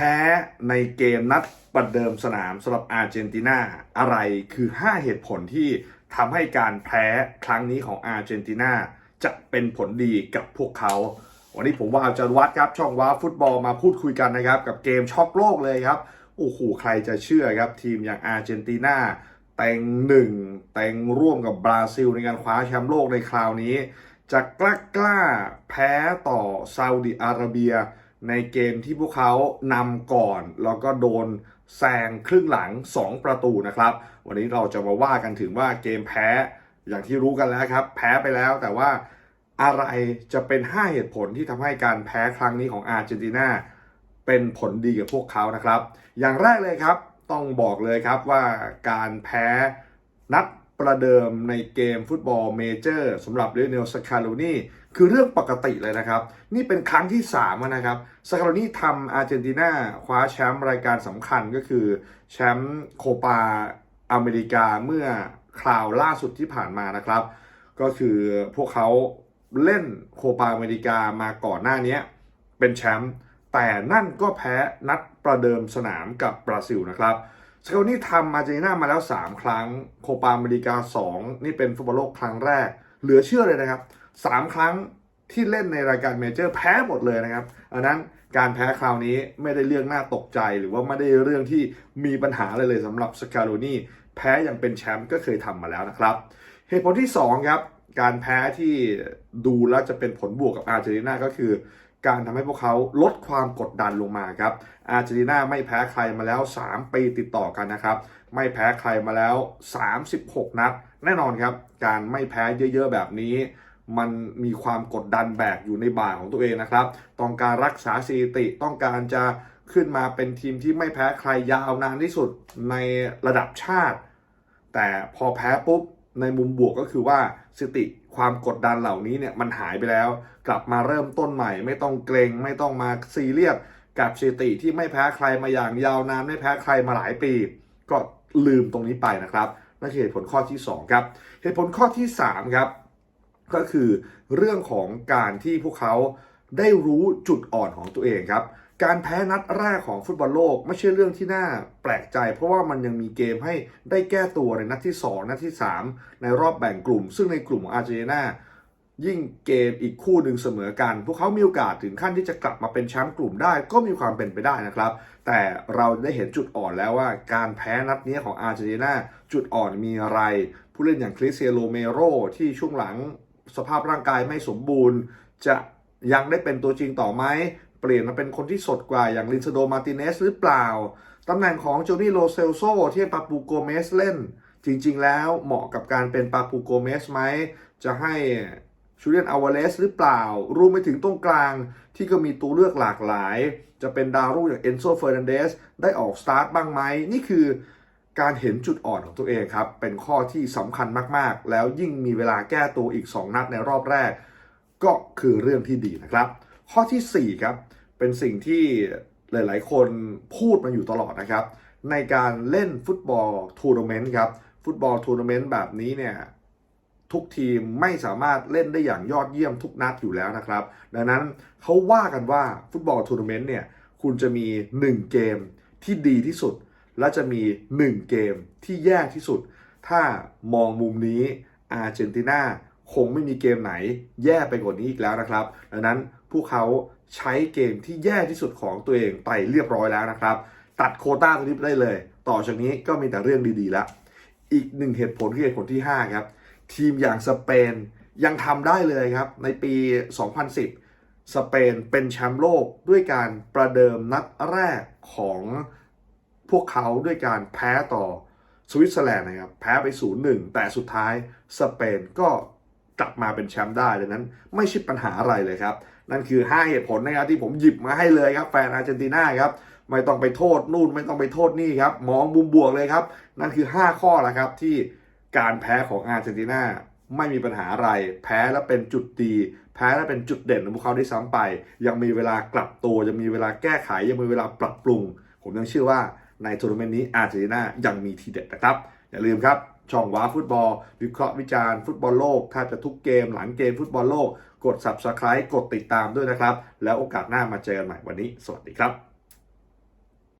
พ้ในเกมนัดประเดิมสนามสำหรับอาร์เจนตินาอะไรคือ 5 เหตุผลที่ทำให้การแพ้ครั้งนี้ของอาร์เจนตินาจะเป็นผลดีกับพวกเขา วันนี้ผมว่าอาจารย์วัดครับช่องว้าฟุตบอลมาพูดคุยกันนะครับ กับเกมช็อกโลกเลยครับโอ้โหใครจะเชื่อครับทีมอย่างอาร์เจนตินาเต็งหนึ่งเต็งร่วมกับบราซิลในการคว้าแชมป์โลกในคราวนี้ จะกล้ากล้าแพ้ต่อซาอุดิอาระเบีย ในเกมที่พวกเขานำก่อน แล้วก็โดนแซงครึ่งหลัง 2 ประตูนะครับ วันนี้เราจะมาว่ากันถึงว่าเกมแพ้อย่างที่รู้กันแล้วครับ แพ้ไปแล้วแต่ว่าอะไรจะเป็น 5 เหตุผลที่ทำให้การแพ้ครั้งนี้ของอาร์เจนตินาเป็นผลดีกับพวกเขานะครับ อย่างแรกเลยครับต้องบอกเลยครับว่าการแพ้นัดประเดิมในเกมฟุตบอลเมเจอร์สำหรับเรเนลสคาโลนี คือเรื่องปกติเลยนะครับ นี่เป็นครั้งที่3นะครับสคาโลนี่ทำอาร์เจนตินาคว้าแชมป์รายการสำคัญก็คือแชมป์โคปาอเมริกาเมื่อคราวล่าสุดที่ผ่านมานะครับ ก็คือพวกเขาเล่นโคปาอเมริกามาก่อนหน้านี้เป็นแชมป์แต่นั่นก็แพ้นัดประเดิมสนามกับบราซิลนะครับสเกลนี่ทำอาร์เจนตินามาแล้ว 3 ครั้ง โคปาอเมริกา 2 นี่เป็นฟุตบอลโลกครั้งแรก เหลือเชื่อเลยนะครับ 3 ครั้งที่เล่นในรายการเมเจอร์แพ้หมดเลยนะครับอันนั้นการแพ้คราวนี้ไม่ได้เรื่องน่าตกใจหรือว่าไม่ได้เรื่องที่มีปัญหาเลยเลยสำหรับสกาโ o นี่แพ้อย่างเป็นแชมป์ก็เคยทำมาแล้วนะครับ เหตุผลที่ 2 ครับ การแพ้ที่ดูแล้วจะเป็นผลบวกกับอาร์เจนตินาก็คือ การทำให้พวกเขาลดความกดดันลงมาครับ อาร์เจนตินาไม่แพ้ใครมาแล้ว 3 ปีติดต่อกันนะครับ ไม่แพ้ใครมาแล้ว 36 นัด แน่นอนครับ การไม่แพ้เยอะ ๆ แบบนี้ มันมีความกดดันแบกอยู่ในบ่าของตัวเองนะครับ ต้องการรักษาสถิติต้องการจะขึ้นมาเป็นทีมที่ไม่แพ้ใครยาวนานที่สุดในระดับชาติ แต่พอแพ้ปุ๊บในมุมบวกก็คือว่าสติความกดดันเหล่านี้เนี่ยมันหายไปแล้ว กลับมาเริ่มต้นใหม่ ไม่ต้องเกรงไม่ต้องมาซีเรียสกับสติที่ไม่แพ้ใครมาอย่างยาวนานไม่แพ้ใครมาหลายปี ก็ลืมตรงนี้ไปนะครับนั่นคือเหตุผลข้อที่ 2 ครับ เหตุผลข้อที่ 3 ครับ ก็คือเรื่องของการที่พวกเขาได้รู้จุดอ่อนของตัวเองครับ การแพ้นัดแรกของฟุตบอลโลกไม่ใช่เรื่องที่น่าแปลกใจ เพราะว่ามันยังมีเกมให้ได้แก้ตัวในนัดที่ 2 นัดที่ 3 ในรอบแบ่งกลุ่ม ซึ่งในกลุ่มของอาร์เจนตินายิ่งเกมอีกคู่หนึ่งเสมอกัน พวกเขามีโอกาสถึงขั้นที่จะกลับมาเป็นแชมป์กลุ่มได้ก็มีความเป็นไปได้นะครับ แต่เราได้เห็นจุดอ่อนแล้วว่า การแพ้นัดนี้ของอาร์เจนตินาจุดอ่อนมีอะไร ผู้เล่นอย่างคริสเตียโรเมโรที่ช่วงหลัง สภาพร่างกายไม่สมบูรณ์ จะยังได้เป็นตัวจริงต่อไหม เปลี่ยนมาเป็นคนที่สดกว่าอย่างลินซโดมาติเนสหรือเปล่า ตำแหน่งของโจนี่โรเซลโซที่ปาปูโกเมสเล่น จริง ๆ แล้วเหมาะกับการเป็นปาปูโกเมสไหม จะให้ชูเลียนอาวาเลสหรือเปล่า รวมไปถึงตรงกลางที่ก็มีตัวเลือกหลากหลาย จะเป็นดาวรุ่งอย่างเอนโซเฟอร์นันเดสได้ออกสตาร์ทบ้างไหม นี่คือ การเห็นจุดอ่อนของตัวเองครับ เป็นข้อที่สำคัญมากๆ แล้วยิ่งมีเวลาแก้ตัวอีก 2 นัดในรอบแรก ก็คือเรื่องที่ดีนะครับ ข้อทีสี่ 4 ครับ เป็นสิ่งที่หลายๆ คนพูดมาอยู่ตลอดนะครับ ในการเล่นฟุตบอลทัวร์นาเมนต์ครับ ฟุตบอลทัวร์นาเมนต์แบบนี้เนี่ยทุกทีมไม่สามารถเล่นได้อย่างยอดเยี่ยมทุกนัดอยู่แล้วนะครับ ดังนั้นเขาว่ากันว่าฟุตบอลทัวร์นาเมนต์เนี่ยคุณจะมี 1 เกมที่ดีที่สุด และจะมี 1 เกมที่แย่ที่สุด ถ้ามองมุมนี้อาร์เจนตินาคงไม่มีเกมไหนแย่ไปกว่านี้อีกแล้วนะครับ ดังนั้นพวกเขาใช้เกมที่แย่ที่สุดของตัวเองไปเรียบร้อยแล้วนะครับ ตัดโคต้าตรงนี้ไปได้เลย ต่อจากนี้ก็มีแต่เรื่องดีๆแล้ว อีกหนึ่งเหตุผลคือเหตุผลที่ 5 ครับ ทีมอย่างสเปนยังทำได้เลยครับ ในปี 2010 สเปนเป็นแชมป์โลกด้วยการประเดิมนัดแรกของ พวกเขาด้วยการแพ้ต่อสวิตเซอร์แลนด์นะครับ แพ้ไป 0-1 แต่สุดท้ายสเปนก็กลับมาเป็นแชมป์ได้ดังนั้นไม่ใช่ปัญหาอะไรเลยครับ นั่นคือ 5 เหตุผลนะครับที่ผมหยิบมาให้เลยครับ แฟนอาร์เจนตินาครับไม่ต้องไปโทษนู่นไม่ต้องไปโทษนี่ครับ มองมุมบวกเลยครับ นั่นคือ 5 ข้อแล้วครับที่การแพ้ของอาร์เจนตินาไม่มีปัญหาอะไร แพ้แล้วเป็นจุดดี แพ้แล้วเป็นจุดเด่นของพวกเขาได้ซ้ำไป ยังมีเวลากลับตัวยังมีเวลาแก้ไขยังมีเวลาปรับปรุง ผมยังเชื่อว่า ในทัวร์นาเมนต์นี้อาร์เจนตินายังมีทีเด็ดนะครับ อย่าลืมครับ ช่องว้าฟุตบอล วิเคราะห์วิจารณ์ฟุตบอลโลกแทบจะทุกเกมหลังเกมฟุตบอลโลก กด subscribe กดติดตามด้วยนะครับ แล้วโอกาสหน้ามาเจอกันใหม่วันนี้ สวัสดีครับ